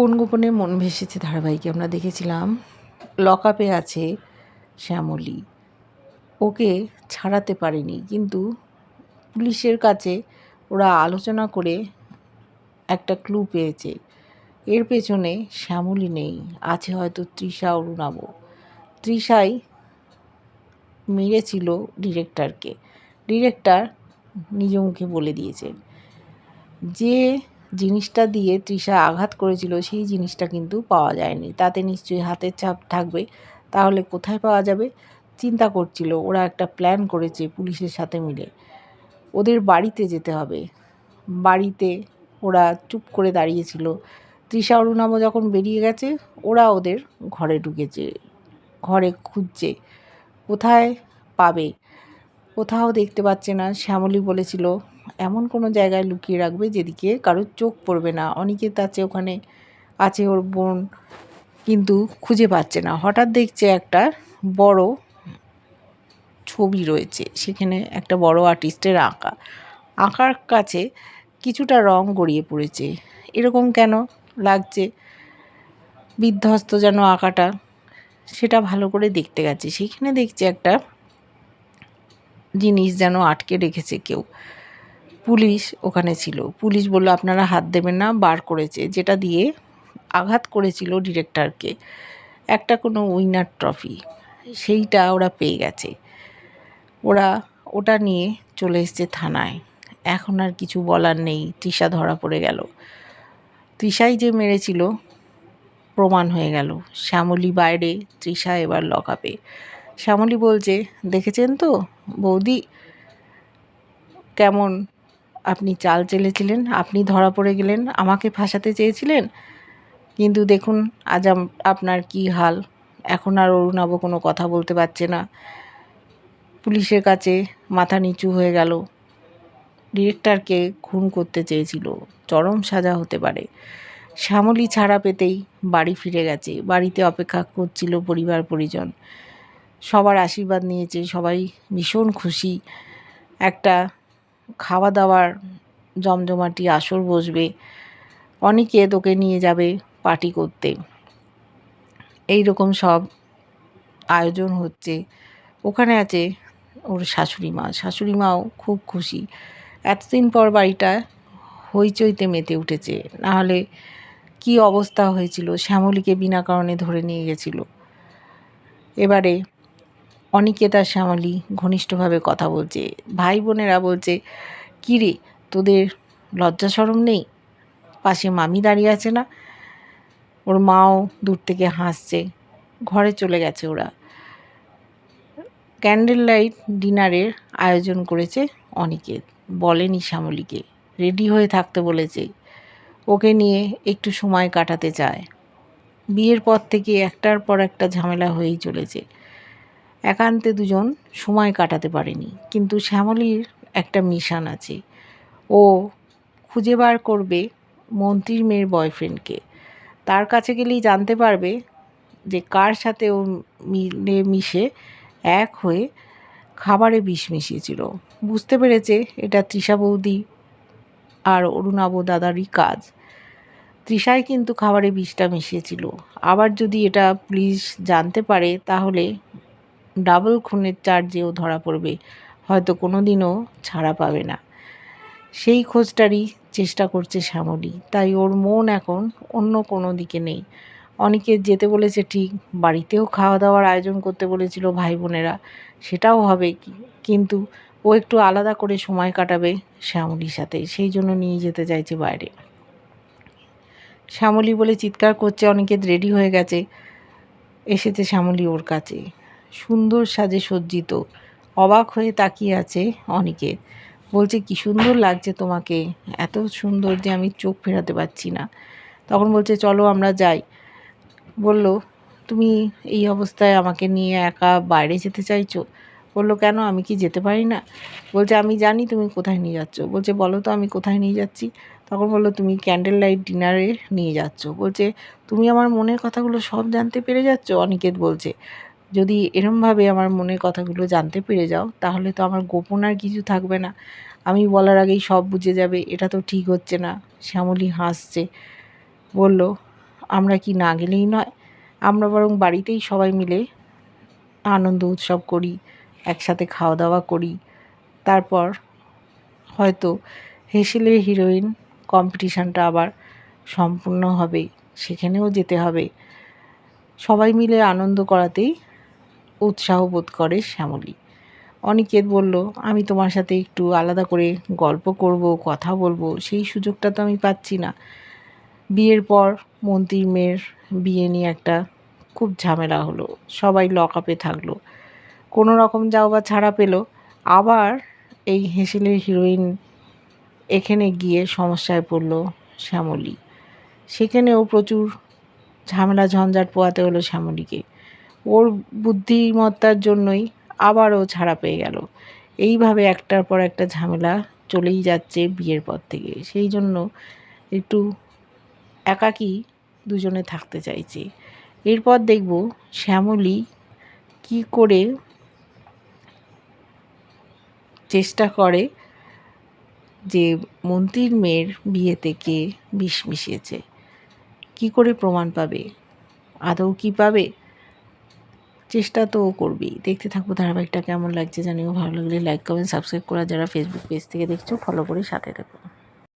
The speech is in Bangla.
কোন গোপনে মন ভেসেছে ধারাবাহিকে? আমরা দেখেছিলাম লকআপে আছে শ্যামলী। ওকে ছাড়াতে পারেনি, কিন্তু পুলিশের কাছে ওরা আলোচনা করে একটা ক্লু পেয়েছে। এর পেছনে শ্যামলী নেই, আছে হয়তো তৃষা অরুণাব তৃষাই মেরেছিল ডিরেক্টরকে ডিরেক্টর নিজ মুখে বলে দিয়েছে যে জিনিসটা দিয়ে তৃষা আঘাত করেছিল, সেই জিনিসটা কিন্তু পাওয়া যায়নি। তাতে নিশ্চয়ই হাতের ছাপ থাকবে। তাহলে কোথায় পাওয়া যাবে? চিন্তা করছিল, ওরা একটা প্ল্যান করেছে পুলিশের সাথে মিলে। ওদের বাড়িতে যেতে হবে। বাড়িতে ওরা চুপ করে দাঁড়িয়েছিল। তৃষা অরুণাব যখন বেরিয়ে গেছে, ওরা ওদের ঘরে ঢুকেছে, ঘরে খুঁজছে। কোথায় পাবে? কোথাও দেখতে পাচ্ছে না। শ্যামলী বলেছিল এমন কোনো জায়গায় লুকিয়ে রাখবে যেদিকে কারোর চোখ পড়বে না। অনেকের আছে ওখানে, আছে ওর বোন, কিন্তু খুঁজে পাচ্ছে না। হঠাৎ দেখছে একটা বড় ছবি রয়েছে, সেখানে একটা বড় আর্টিস্টের আঁকা। আঁকার কাছে কিছুটা রং গড়িয়ে পড়েছে। এরকম কেন লাগছে? বিধ্বস্ত যেন আঁকাটা, সেটা ভালো করে দেখতে গেছে। সেখানে দেখছে একটা জিনিস যেন আটকে রেখেছে কেউ। পুলিশ ওখানে ছিল। পুলিশ বলল, আপনারা হাত দেবেন না, বার করেছে। যেটা দিয়ে আঘাত করেছিল ডিরেক্টরকে। একটা কোনো উইনার ট্রফি, সেইটা ওরা পেয়ে গেছে। ওরা ওটা নিয়ে চলে এসছে থানায়। এখন আর কিছু বলার নেই, তৃষা ধরা পড়ে গেল। তৃষাই যে মেরেছিল, প্রমাণ হয়ে গেল। শ্যামলী বাইরে, তৃষা এবার লকাপে শ্যামলী বলছে, দেখেছেন তো বৌদি? কেমন আপনি চাল চেলেছিলেন, আপনি ধরা পড়ে গেলেন, আমাকে ফাঁসাতে চেয়েছিলেন? কিন্তু দেখুন, আজ আপনার কি হাল? এখন আর অরুণাব কোনো কথা বলতে পারছে না। পুলিশের কাছে মাথা নিচু হয়ে গেল। ডিরেক্টরকে খুন করতে চেয়েছিল। চরম সাজা হতে পারে। শ্যামলী ছাড়া পেতেই বাড়ি ফিরে গেছে। বাড়িতে অপেক্ষা করছিল পরিবার পরিজন। সবার আশীর্বাদ নিয়েছে। সবাই ভীষণ খুশি। একটা খাওয়া দাওয়ার জমজমাটি, আসর বসবে, অনেকে তোকে নিয়ে যাবে পার্টি করতে। এই রকম সব আয়োজন হচ্ছে। ওখানে আছে ওর শাশুড়ি মা শাশুড়ি মাও খুব খুশি। এতদিন পর বাড়িটা হইচইতে মেতে উঠেছে। নাহলে কি অবস্থা হয়েছিল? শ্যামলীকে বিনা কারণে ধরে নিয়ে গেছিল। এবারে অনিকেতা শ্যামলী ঘনিষ্ঠভাবে কথা বলছে। ভাই বোনেরা বলছে, কী রে, তোদের লজ্জা সরম নেই? পাশে মামি দাঁড়িয়ে আছে না? ওর মাও দূর থেকে হাসছে। ঘরে চলে গেছে ওরা। ক্যান্ডেল লাইট ডিনারের আয়োজন করেছে অনিকেত। বলেনি শ্যামলীকে। রেডি হয়ে থাকতে বলেছে। ওকে নিয়ে একটু সময় কাটাতে চায়। বিয়ের পর থেকে একটার পর একটা ঝামেলা হয়েই চলেছে। একান্তে দুজন সময় কাটাতে পারেনি। কিন্তু শ্যামলীর একটা মিশন আছে। ও খুঁজে বার করবে মন্ত্রীর মেয়ের বয়ফ্রেন্ডকে। তার কাছে গেলেই জানতে পারবে যে কার সাথে ও মিলে মিশে এক হয়ে খাবারে বিষ মিশিয়েছিল। বুঝতে পেরেছে এটা তৃষা বৌদি আর অরুণাব দাদারই কাজ। তৃষাই কিন্তু খাবারে বিষটা মিশিয়েছিল। আবার যদি এটা পুলিশ জানতে পারে তাহলে ডাবল খুনের চার্জেও ধরা পড়বে। হয়তো কোনো দিনও ছাড়া পাবে না। সেই খোঁজটারই চেষ্টা করছে শ্যামলী। তাই ওর মন এখন অন্য কোনো দিকে নেই। অনেকে যেতে বলেছে, ঠিক, বাড়িতেও খাওয়া দাওয়ার আয়োজন করতে বলেছিল ভাই বোনেরা সেটাও হবে কিন্তু ও একটু আলাদা করে সময় কাটাবে শ্যামলির সাথে। সেই জন্য নিয়ে যেতে চাইছে বাইরে। শ্যামলী বলে চিৎকার করছে, অনেকে রেডি হয়ে গেছে। এসেছে শ্যামলী ওর কাছে। সুন্দর সাজে সজ্জিত। অবাক হয়ে তাকিয়ে আছে অনেকে। বলছে, কি সুন্দর লাগছে তোমাকে। এত সুন্দর যে আমি চোখ ফেরাতে পারছি না। তখন বলছে, চলো আমরা যাই। বলল, তুমি এই অবস্থায় আমাকে নিয়ে একা বাইরে যেতে চাইছো? বলল, কেন? আমি কি যেতে পারি না? বলছে, আমি জানি তুমি কোথায় নিয়ে যাচ্ছ। বলছে, বলো তো, আমি কোথায় নিয়ে যাচ্ছি? তখন বলল, তুমি ক্যান্ডেল লাইট ডিনারে নিয়ে যাচ্ছ। বলছে, তুমি আমার মনের কথাগুলো সব জানতে পেরে যাচ্ছ? অনিকেত বলছে যদি এরমভাবে আমার মনের কথাগুলো জানতে পেরে যাও, তাহলে তো আমার গোপন আর কিছু থাকবে না। আমি বলার আগেই সব বুঝে যাবে, এটা তো ঠিক হচ্ছে না, শ্যামলী হাসছে। বলল, আমরা কি না গেলেই নয়? আমরা বরং বাড়িতেই সবাই মিলে আনন্দ উৎসব করি, একসাথে খাওয়া দাওয়া করি। তারপর হয়তো হেসেলের হিরোইন কম্পিটিশানটা আবার সম্পূর্ণ হবে, সেখানেও যেতে হবে। সবাই মিলে আনন্দ করাতেই উৎসাহ বোধ করে শ্যামলী। অনিকেত বলল, আমি তোমার সাথে একটু আলাদা করে গল্প করব, কথা বলব, সেই সুযোগটা তো আমি পাচ্ছি না। বিয়ের পর মন্ত্রীর মেয়ের বিয়ে নিয়ে একটা খুব ঝামেলা হলো, সবাই লক আপে থাকল। কোনো রকম যাও বা ছাড়া পেল, আবার এই হেসেলের হিরোইন এখানে গিয়ে সমস্যায় পড়ল শ্যামলী। সেখানেও প্রচুর ঝামেলা ঝঞ্ঝাট পোয়াতে হলো শ্যামলীকে। ওর বুদ্ধিমত্তার জন্যই আবারও ছাড়া পেয়ে গেল। এইভাবে একটার পর একটা ঝামেলা চলেই যাচ্ছে বিয়ের পর থেকে। সেই জন্য একটু একাকী দুজনে থাকতে চাইছে। এরপর দেখব শ্যামলী কি করে চেষ্টা করে যে মন্ত্রীর মেয়ের বিয়েতে কে বিষ মিশিয়েছে। কী করে প্রমাণ পাবে? আদৌ কি পাবে? চেষ্টা তো করবি। দেখতে থাকব ধারাবাহিকটা কেমন লাগছে জানিও। ভালো লাগলে লাইক কমেন্ট সাবস্ক্রাইব করা। যারা ফেসবুক পেজ থেকে দেখছ ফলো করে সাথে থেকো।